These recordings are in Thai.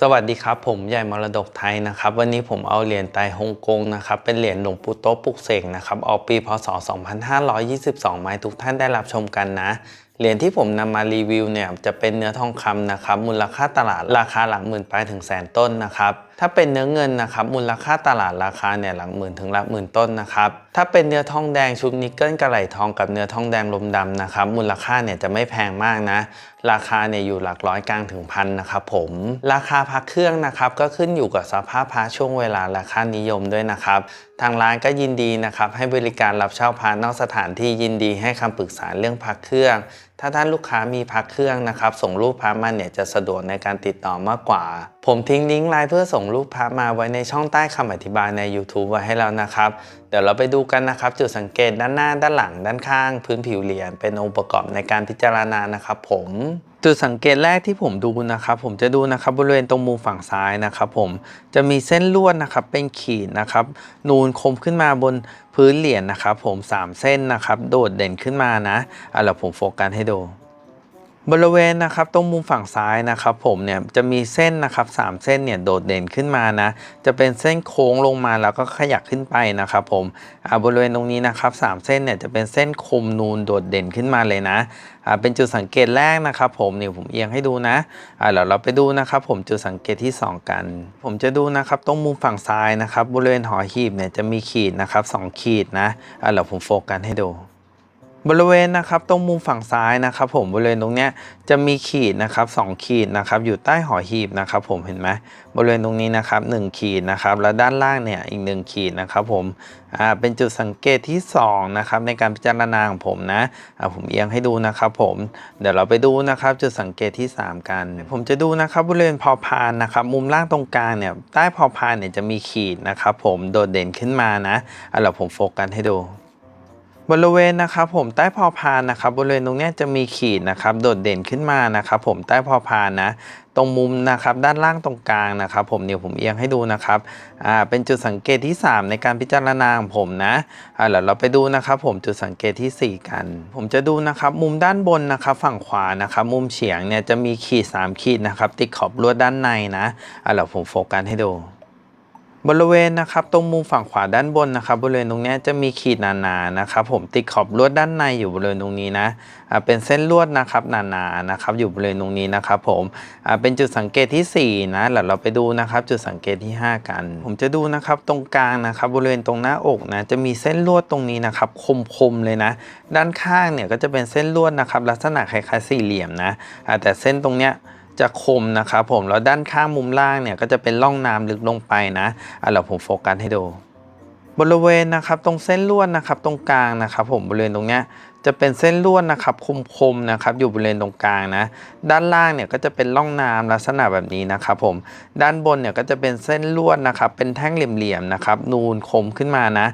สวัสดีครับ ผมใหญ่มรดกไทยนะครับ วันนี้ผมเอาเหรียญไตฮ่องกงนะครับ เป็นเหรียญหลวงปู่โต๊ะปลุกเสกนะครับออกปีพศ 2522ไม้ทุกท่านได้รับชมกันนะเหรียญที่ผมนำมารีวิวเนี่ยจะเป็นเนื้อทองคำนะครับมูลค่าตลาดราคาหลักหมื่นปลายถึงแสนต้นนะครับถ้าเป็นเนื้อเงินนะครับมูลค่าตลาดราคาเนี่ยหลักหมื่นถึงหลักหมื่นต้นนะครับถ้าเป็นเนื้อทองแดงชุบนิกเกิลกระไหลทองกับเนื้อทองแดงลมดำนะครับมูลค่าเนี่ยจะไม่แพงมากนะ ราคาเนี่ยอยู่หลักร้อยกลางถึงพันนะครับผม ราคาพักเครื่องนะครับก็ขึ้นอยู่กับสภาพพระช่วงเวลาและค่านิยมด้วยนะครับ ทางร้านก็ยินดีนะครับให้บริการรับเช่าพระนอกสถานที่ยินดีให้คำปรึกษาเรื่องพักเครื่องถ้าท่านลูกค้ามีพักเครื่องนะครับ ส่งรูปพระมาเนี่ยจะสะดวกในการติดต่อมากกว่า ผมทิ้งลิงก์ไลน์เพื่อส่งรูปพระมาไว้ในช่องใต้คำอธิบายใน YouTube ไว้ให้แล้วนะครับ เดี๋ยวเราไปดูกันนะครับ จุดสังเกตด้านหน้าด้านหลังด้านข้าง พื้นผิวเหรียญเป็นองค์ประกอบในการพิจารณานะครับผม จุดสังเกตแรกที่ผมดูนะครับผมจะดูนะครับบริเวณตรงมุมฝั่งซ้ายนะครับผมจะมีเส้นลวดนะครับเป็นขีดนะครับนูนคมขึ้นมาบนพื้นเหรียญนะครับผมสามเส้นนะครับโดดเด่นขึ้นมานะอะเดี๋ยวผมโฟกัสให้ดู บริเวณนะครับตรงมุมฝั่งซ้ายนะครับผมเนี่ยจะมีเส้นนะครับสามเส้นเนี่ยโดดเด่นขึ้นมานะจะเป็นเส้นโค้งลงมาแล้วก็ขยักขึ้นไปนะครับผมบริเวณตรงนี้นะครับสามเส้นเนี่ยจะเป็นเส้นคมนูนโดดเด่นขึ้นมาเลยนะเป็นจุดสังเกตแรกนะครับผมนี่ผมเอียงให้ดูนะเดี๋ยวเราไปดูนะครับผมจุดสังเกตที่ 2 กัน ผมจะดูนะครับตรงมุมฝั่งซ้ายนะครับบริเวณหอหีบเนี่ยจะมีขีดนะครับสองขีดนะเดี๋ยวผมโฟกัสให้ดู บริเวณนะครับตรงมุมฝั่งซ้ายนะครับ ผมบริเวณตรงเนี้ยจะมีขีดนะครับสองขีดนะครับอยู่ใต้หอหีบนะครับ ผมเห็นไหมบริเวณตรงนี้นะครับหนึ่งขีดนะครับแล้วด้านล่างเนี่ยอีกหนึ่งขีดนะครับผมอ่าเป็นจุดสังเกตที่สองนะครับในการพิจารณาของผมนะอ่าผมเอียงให้ดูนะครับ ผมเดี๋ยวเราไปดูนะครับจุดสังเกตที่สามกัน ผมจะดูนะครับบริเวณพอพานนะครับมุมล่างตรงกลางเนี่ยใต้พอพานเนี่ยจะมีขีดนะครับผมโดดเด่นขึ้นมานะอ่าเดี๋ยวผมโฟกัสให้ดู บริเวณนะครับผมใต้พอพานนะครับบริเวณตรงนี้จะมีขีดนะครับโดดเด่นขึ้นมานะครับผมใต้พอพานนะตรงมุมนะครับด้านล่างตรงกลางนะครับผมเดี๋ยวผมเอียงให้ดูนะครับอ่าเป็นจุดสังเกตที่ 3 ในการพิจารณาของผมนะอ่าเดี๋ยวเราไปดูนะครับผมจุดสังเกตที่ 4 กัน ผมจะดูนะครับมุมด้านบนนะครับฝั่งขวานะครับมุมเฉียงเนี่ยจะมีขีด 3 ขีดนะครับติดขอบลวดด้านในนะอ่าเดี๋ยวผมโฟกัสให้ดู บริเวณนะครับตรงมุมฝั่งขวาด้านบนนะครับบริเวณตรงนี้จะมีขีดหนาๆนะครับผมติดขอบลวดด้านในอยู่บริเวณตรงนี้นะเป็นเส้นลวดนะครับหนาๆนะครับอยู่บริเวณตรงนี้นะครับผมเป็นจุดสังเกตที่4นะแล้วเราไปดูนะครับจุดสังเกตที่ 5 กัน ผมจะดูนะครับตรงกลางนะครับบริเวณตรงหน้าอกนะจะมีเส้นลวดตรงนี้นะครับคมๆเลยนะ ด้านข้างเนี่ยก็จะเป็นเส้นลวดนะครับลักษณะคล้ายๆสี่เหลี่ยมนะแต่เส้นตรงเนี้ย จะคมนะครับผมแล้วด้านข้างมุมล่างเนี่ยก็จะเป็นร่องน้ำลึกลงไปนะอะเอาละผมโฟกัสให้ดูบริเวณนะครับตรงเส้นลวดนะครับตรงกลางนะครับผมบริเวณตรงเนี้ย จะเป็นเส้นลวดนะครับคมๆนะครับอยู่บริเวณตรงกลางนะด้านล่างเนี่ยก็จะเป็นร่องน้ำลักษณะแบบนี้นะครับผมด้านบนเนี่ยก็จะเป็นเส้นลวดนะครับเป็นแท่งเหลี่ยมๆนะครับนูนคมขึ้นมานะ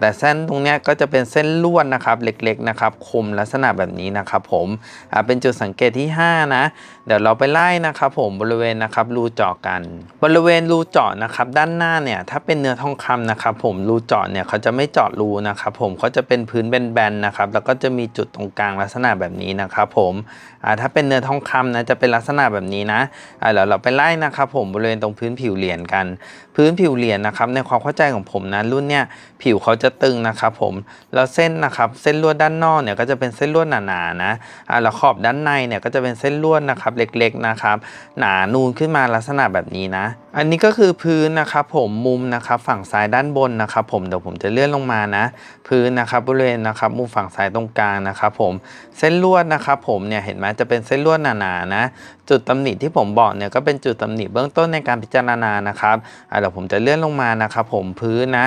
แต่เส้นตรงเนี้ยก็จะเป็นเส้นลวดนะครับเล็กๆนะครับคมลักษณะแบบนี้นะครับผมเป็นจุดสังเกตที่ 5 นะ เดี๋ยวเราไปไล่นะครับผมบริเวณนะครับรูเจาะกัน บริเวณรูเจาะนะครับด้านหน้าเนี่ยถ้าเป็นเนื้อทองคำนะครับผมรูเจาะเนี่ยเขาจะไม่เจาะรูนะครับผมเขาจะเป็นพื้นแบนๆนะครับแล้วก็จะมีจุดตรงกลางลักษณะแบบนี้นะครับผมถ้าเป็นเนื้อทองคำนะจะเป็นลักษณะแบบนี้นะเดี๋ยวเราไปไล่นะครับผมบริเวณตรงพื้นผิวเหรียญกัน พื้นผิวเหรียญนะครับในความเข้าใจของผมนะรุ่นเนี่ยผิวเขาจะตึงนะครับผมแล้วเส้นนะครับเส้นลวดด้านนอกเนี่ยก็จะเป็นเส้นลวดหนาๆนะแล้วขอบด้านในเนี่ยก็จะเป็นเส้นลวดนะครับเล็กๆนะครับหนานูนขึ้นมาลักษณะแบบนี้นะอันนี้ก็คือพื้นนะครับผมมุมนะครับฝั่งซ้ายด้านบนนะครับผมเดี๋ยวผมจะเลื่อนลงมานะ พื้นนะครับบริเวณนะครับมุมฝั่งซ้ายตรงกลางนะครับผม เส้นลวดนะครับผมเนี่ยเห็นไหมจะเป็นเส้นลวดหนาๆนะ จุดตำหนิที่ผมบอกเนี่ยก็เป็นจุดตำหนิเบื้องต้นในการพิจารณานะครับอะเดี๋ยวผมจะเลื่อนลงมานะครับผมพื้นนะ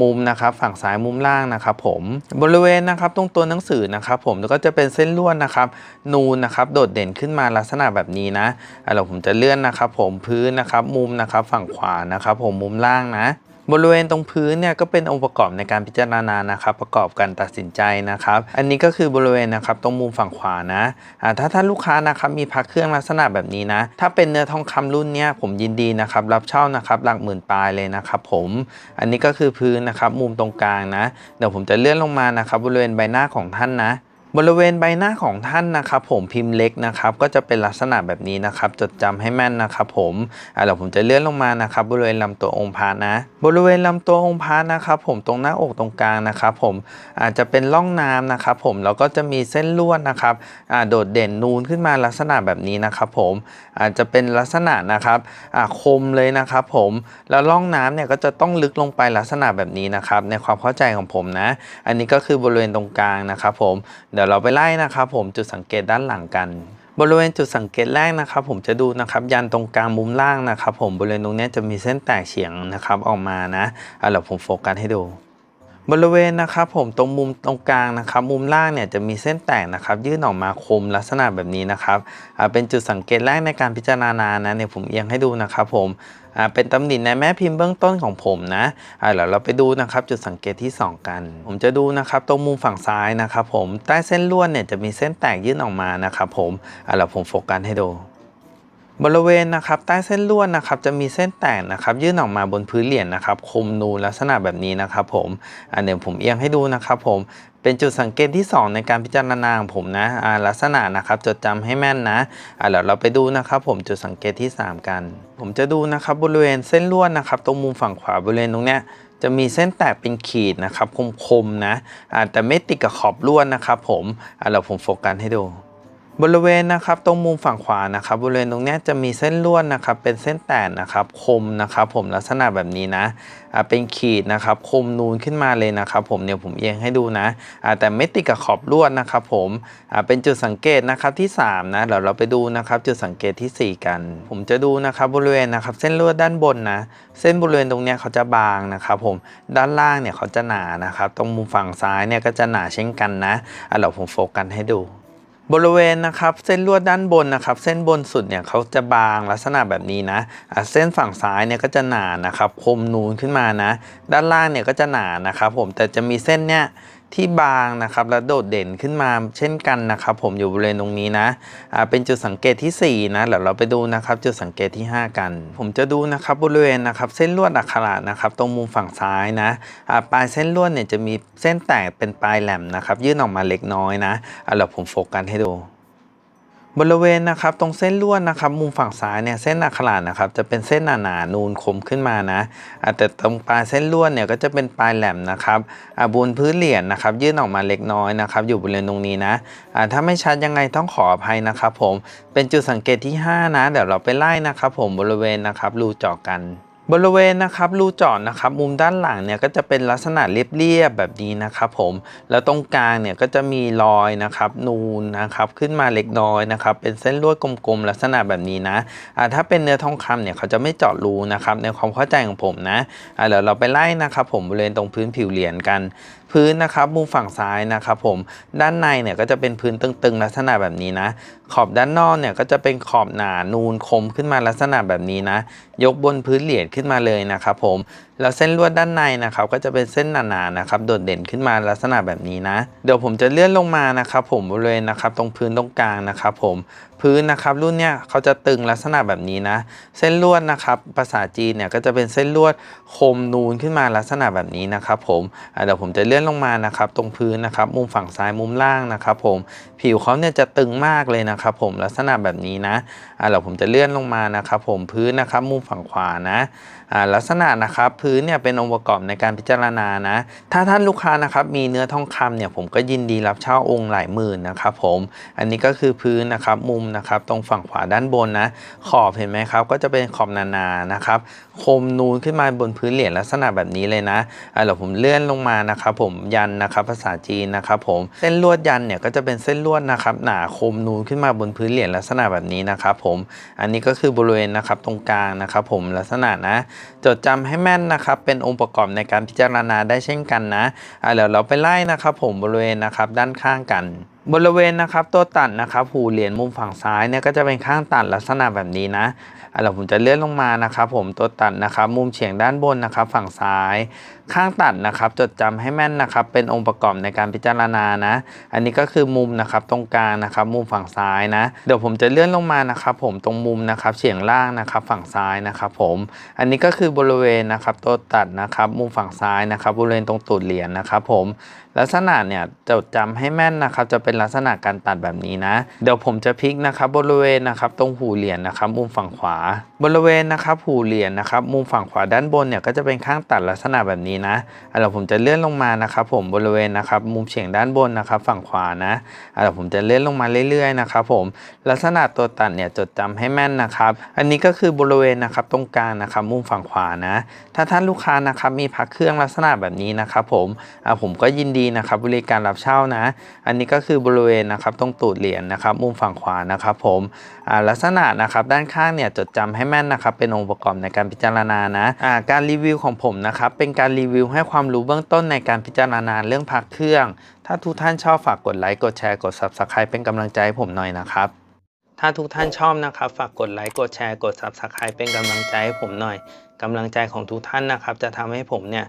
มุมนะครับฝั่งซ้ายมุมล่างนะครับผมบริเวณนะครับตรงตัวหนังสือนะครับผมแล้วก็จะเป็นเส้นลวดนะครับนูนนะครับโดดเด่นขึ้นมาลักษณะแบบนี้นะอะเดี๋ยวผมจะเลื่อนนะครับผมพื้นนะครับมุมนะครับฝั่งขวานะครับผมมุมล่างนะ บริเวณตรงพื้นเนี่ยก็เป็นองค์ประกอบในการพิจารณานะครับ ประกอบการตัดสินใจนะครับ อันนี้ก็คือบริเวณนะครับตรงมุมฝั่งขวานะอ่าถ้าท่านลูกค้านะครับมีพักเครื่องลักษณะแบบนี้นะ ถ้าเป็นเนื้อทองคำรุ่นเนี้ยผมยินดีนะครับรับเช่านะครับหลักหมื่นปลายเลยนะครับผม อันนี้ก็คือพื้นนะครับมุมตรงกลางนะ เดี๋ยวผมจะเลื่อนลงมานะครับบริเวณใบหน้าของท่านนะ บริเวณใบหน้าของท่านนะครับ ผมพิมพ์เล็กนะครับ ก็จะเป็นลักษณะแบบนี้นะครับ จดจำให้แม่นนะครับ ผมอ่าเดี๋ยวผมจะเลื่อนลงมานะครับ บริเวณลำตัวองค์พระนะ บริเวณลำตัวองค์พระนะครับ ผมตรงหน้าอกตรงกลางนะครับ ผมอาจจะเป็นร่องน้ำนะครับ ผมแล้วก็จะมีเส้นลวดนะครับอ่าโดดเด่นนูนขึ้นมาลักษณะแบบนี้นะครับ ผมอาจจะเป็นลักษณะนะครับอ่าคมเลยนะครับ ผมแล้วร่องน้ำเนี่ยก็จะต้องลึกลงไปลักษณะแบบนี้นะครับ ในความเข้าใจของผมนะ อันนี้ก็คือบริเวณตรงกลางนะครับ ผมเดี๋ยวเราไปไล่นะครับผมจุดสังเกตด้านหลังกัน บริเวณจุดสังเกตแรกนะครับ ผมจะดูนะครับยันตรงกลางมุมล่างนะครับ ผมบริเวณตรงนี้จะมีเส้นแตกเฉียงนะครับออกมานะเอาล่ะผมโฟกัสให้ดู บริเวณนะครับผมตรงมุมตรงกลางนะครับ มุมล่างเนี่ยจะมีเส้นแตกนะครับ ยื่นออกมาคมลักษณะแบบนี้นะครับเป็นจุดสังเกตแรกในการพิจารณานะเนี่ยผมเอียงให้ดูนะครับผมเป็นตำหนิในแม่พิมพ์เบื้องต้นของผมนะอ่าเดี๋ยวเราไปดูนะครับจุดสังเกตที่ 2 กัน ผมจะดูนะครับตรงมุมฝั่งซ้ายนะครับผมใต้เส้นลวดเนี่ยจะมีเส้นแตกยื่นออกมานะครับผมอ่าเดี๋ยวผมโฟกัสให้ดู บริเวณนะครับใต้เส้นลวดนะครับจะมีเส้นแตกนะครับยื่นออกมาบนพื้นเหรียญนะครับคมนูลักษณะแบบนี้นะครับผมอันเดี๋ยวผมเอียงให้ดูนะครับผมเป็นจุดสังเกตที่ 2 ในการพิจารณาของผมนะลักษณะนะครับจดจำให้แม่นนะอ่าเดี๋ยวเราไปดูนะครับผมจุดสังเกตที่ 3 กัน ผมจะดูนะครับบริเวณเส้นลวดนะครับตรงมุมฝั่งขวาบริเวณตรงเนี้ยจะมีเส้นแตกเป็นขีดนะครับคมๆนะอ่าแต่ไม่ติดกับขอบลวดนะครับผมอ่าเดี๋ยวผมโฟกัสให้ดู บริเวณนะครับตรงมุมฝั่งขวานะครับบริเวณตรงนี้จะมีเส้นลวดนะครับเป็นเส้นแตกนะครับคมนะครับผมลักษณะแบบนี้นะอ่าเป็นขีดนะครับคมนูนขึ้นมาเลยนะครับผมเนี่ยผมเอียงให้ดูนะอ่าแต่ไม่ติดกับขอบลวดนะครับผมอ่าเป็นจุดสังเกตนะครับที่3นะเดี๋ยวเราไปดูนะครับจุดสังเกตทีสี่ 4 กัน ผมจะดูนะครับบริเวณนะครับเส้นลวดด้านบนนะเส้นบริเวณตรงนี้เขาจะบางนะครับผมด้านล่างเนี่ยเขาจะหนานะครับตรงมุมฝั่งซ้ายเนี่ยก็จะหนาเช่นกันนะอ่าเดี๋ยวผมโฟกัสให้ดู บริเวณนะครับเส้นลวดด้านบนนะครับเส้นบนสุดเนี่ยเขาจะบางลักษณะแบบนี้นะเส้นฝั่งซ้ายเนี่ยก็จะหนานะครับคมนูนขึ้นมานะ ด้านล่างเนี่ยก็จะหนานะครับผมแต่จะมีเส้นเนี่ย ที่บางนะครับและโดดเด่นขึ้นมาเช่นกันนะครับผมอยู่บริเวณตรงนี้นะอ่าเป็นจุดสังเกตที่ 4 นะเดี๋ยวเราไปดูนะครับจุดสังเกตที่ 5 กัน ผมจะดูนะครับบริเวณนะครับเส้นลวดอักขระนะครับตรงมุมฝั่งซ้ายนะอ่าปลายเส้นลวดเนี่ยจะมีเส้นแตกเป็นปลายแหลมนะครับยื่นออกมาเล็กน้อยนะอ่าเดี๋ยวผมโฟกัสให้ดู บริเวณนะครับตรงเส้นลวดนะครับมุมฝั่งซ้ายเนี่ยเส้นอักขระนะครับจะเป็นเส้นหนาๆนูนคมขึ้นมานะแต่ตรงปลายเส้นลวดเนี่ยก็จะเป็นปลายแหลมนะครับบนพื้นเหรียญนะครับยื่นออกมาเล็กน้อยนะครับอยู่บริเวณตรงนี้นะถ้าไม่ชัดยังไงต้องขออภัยนะครับผมเป็นจุดสังเกตที่ 5 นะ เดี๋ยวเราไปไล่นะครับผมบริเวณนะครับรูเจาะกัน บริเวณนะครับรูเจาะนะครับมุมด้านหลังเนี่ยก็จะเป็นลักษณะเรียบๆแบบนี้นะครับผมแล้วตรงกลางเนี่ยก็จะมีรอยนะครับนูนนะครับขึ้นมาเล็กน้อยนะครับเป็นเส้นลวดกลมๆลักษณะแบบนี้นะอ่าถ้าเป็นเนื้อทองคำเนี่ยเขาจะไม่เจาะรูนะครับในความเข้าใจของผมนะอ่าเดี๋ยวเราไปไล่นะครับผมบริเวณตรงพื้นผิวเหรียญกัน พื้นนะครับมุมฝั่งซ้ายนะครับผมด้านในเนี่ยก็จะเป็นพื้นตึงๆ ลักษณะแบบนี้นะ ขอบด้านนอกเนี่ยก็จะเป็นขอบหนานูนคมขึ้นมาลักษณะแบบนี้นะ ยกบนพื้นเหรียญขึ้นมาเลยนะครับผมแล้วเส้นลวดด้านในนะครับก็จะเป็นเส้นหนาๆนะครับโดดเด่นขึ้นมาลักษณะแบบนี้นะ เดี๋ยวผมจะเลื่อนลงมานะครับผมบริเวณนะครับตรงพื้นตรงกลางนะครับผมพื้นนะครับรุ่นเนี้ยเขาจะตึงลักษณะแบบนี้นะ เส้นลวดนะครับภาษาจีนเนี่ยก็จะเป็นเส้นลวดคมนูนขึ้นมาลักษณะแบบนี้นะครับผมเดี๋ยวผมจะเลื่อนลงมานะครับตรงพื้นนะครับมุมฝั่งซ้ายมุมล่างนะครับผม ผิวเขาเนี่ยจะตึงมากเลยนะครับผมลักษณะแบบนี้นะอะเดี๋ยวผมจะเลื่อนลงมานะครับผมพื้นนะครับมุมฝั่งขวานะอ่าลักษณะนะครับพื้นเนี่ยเป็นองค์ประกอบในการพิจารณานะ ถ้าท่านลูกค้านะครับมีเนื้อทองคำเนี่ยผมก็ยินดีรับเช่าองค์หลายหมื่นนะครับผมอันนี้ก็คือพื้นนะครับมุมนะครับตรงฝั่งขวาด้านบนนะขอบเห็นไหมครับก็จะเป็นขอบหนานะครับคมนูนขึ้นมาบนพื้นเหรียญลักษณะแบบนี้เลยนะอะเดี๋ยวผมเลื่อนลงมานะครับผมยันนะครับภาษาจีนนะครับผมเส้นลวดยันเนี่ยก็จะเป็นเส้นลวดนะครับหนาคมนูนขึ้นมาบนพื้นเหรียญลักษณะแบบนี้นะครับผมอันนี้ก็คือบริเวณนะครับตรงกลางนะครับผมลักษณะนะ จดจำให้แม่นนะครับเป็นองค์ประกอบในการพิจารณาได้เช่นกันนะอะเดี๋ยวเราไปไล่นะครับผมบริเวณนะครับด้านข้างกัน บริเวณนะครับตัวตัดนะครับหูเหรียญมุมฝั่งซ้ายเนี่ยก็จะเป็นข้างตัดลักษณะแบบนี้นะเดี๋ยวผมจะเลื่อนลงมานะครับ ผมตัวตัดนะครับ มุมเฉียงด้านบนนะครับ ฝั่งซ้าย ข้างตัดนะครับ จดจำให้แม่นนะครับ เป็นองค์ประกอบในการพิจารณานะ อันนี้ก็คือมุมนะครับตรงกลางนะครับ มุมฝั่งซ้ายนะเดี๋ยวผมจะเลื่อนลงมานะครับ ผมตรงมุมนะครับเฉียงล่างนะครับ ฝั่งซ้ายนะครับ ผมอันนี้ก็คือบริเวณนะครับตัวตัดนะครับ มุมฝั่งซ้ายนะครับ บริเวณตรงตูดเหรียญนะครับ ผมลักษณะเนี่ยจดจำให้แม่นนะครับจะเป็นลักษณะการตัดแบบนี้นะ เดี๋ยวผมจะพลิกนะครับบริเวณนะครับตรงหูเหรียญนะครับมุมฝั่งขวา บริเวณนะครับหูเหรียญนะครับมุมฝั่งขวาด้านบนเนี่ยก็จะเป็นข้างตัดลักษณะแบบนี้นะเดี๋ยวผมจะเลื่อนลงมานะครับผมบริเวณนะครับมุมเฉียงด้านบนนะครับฝั่งขวานะเดี๋ยวผมจะเลื่อนลงมาเรื่อยๆนะครับผมลักษณะตัวตัดเนี่ยจดจำให้แม่นนะครับ อันนี้ก็คือบริเวณนะครับตรงกลางนะครับมุมฝั่งขวานะ ถ้าท่านลูกค้านะครับมีพักเครื่องลักษณะแบบนี้นะครับผมผมก็ยินดีนะครับบริการรับเช่านะ อันนี้ก็คือบบริเวณนะครับตรงตูดเหรียญนะครับมุมฝั่งขวานะครับผมลักษณะนะครับด้านข้างเนี่ยจดจำให้แม่นนะครับเป็นองค์ประกอบในการพิจารณานะการรีวิวของผมนะครับเป็นการรีวิวให้ความรู้เบื้องต้นในการพิจารณาเรื่องพักเครื่อง ถ้าทุกท่านชอบฝากกดไลค์กดแชร์กด Subscribe เป็นกำลังใจให้ผมหน่อยนะครับถ้าทุกท่านชอบนะครับ ฝากกดไลค์กดแชร์กด Subscribe เป็นกำลังใจให้ผมหน่อยกำลังใจของทุกท่านนะครับ จะทำให้ผมเนี่ย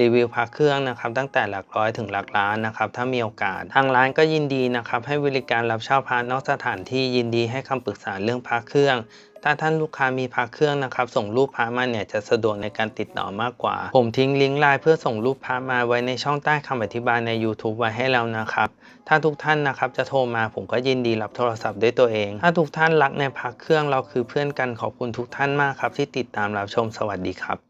รีวิวพระเครื่องนะครับตั้งแต่หลักร้อยถึงหลักล้านนะครับถ้ามีโอกาส ทางร้านก็ยินดีนะครับให้บริการรับเช่าพระนอกสถานที่ยินดีให้คำปรึกษาเรื่องพระเครื่อง ถ้าท่านลูกค้ามีพระเครื่องนะครับส่งรูปพระมาเนี่ยจะสะดวกในการติดต่อมากกว่า ผมทิ้งลิงก์ไลน์เพื่อส่งรูปพระมาไว้ในช่องใต้คำอธิบายใน YouTube ไว้ให้แล้วนะครับถ้าทุกท่านนะครับจะโทรมาผมก็ยินดีรับโทรศัพท์ด้วยตัวเอง ถ้าทุกท่านรักในพระเครื่องเราคือเพื่อนกันขอบคุณทุกท่านมากครับที่ติดตามรับชมสวัสดีครับ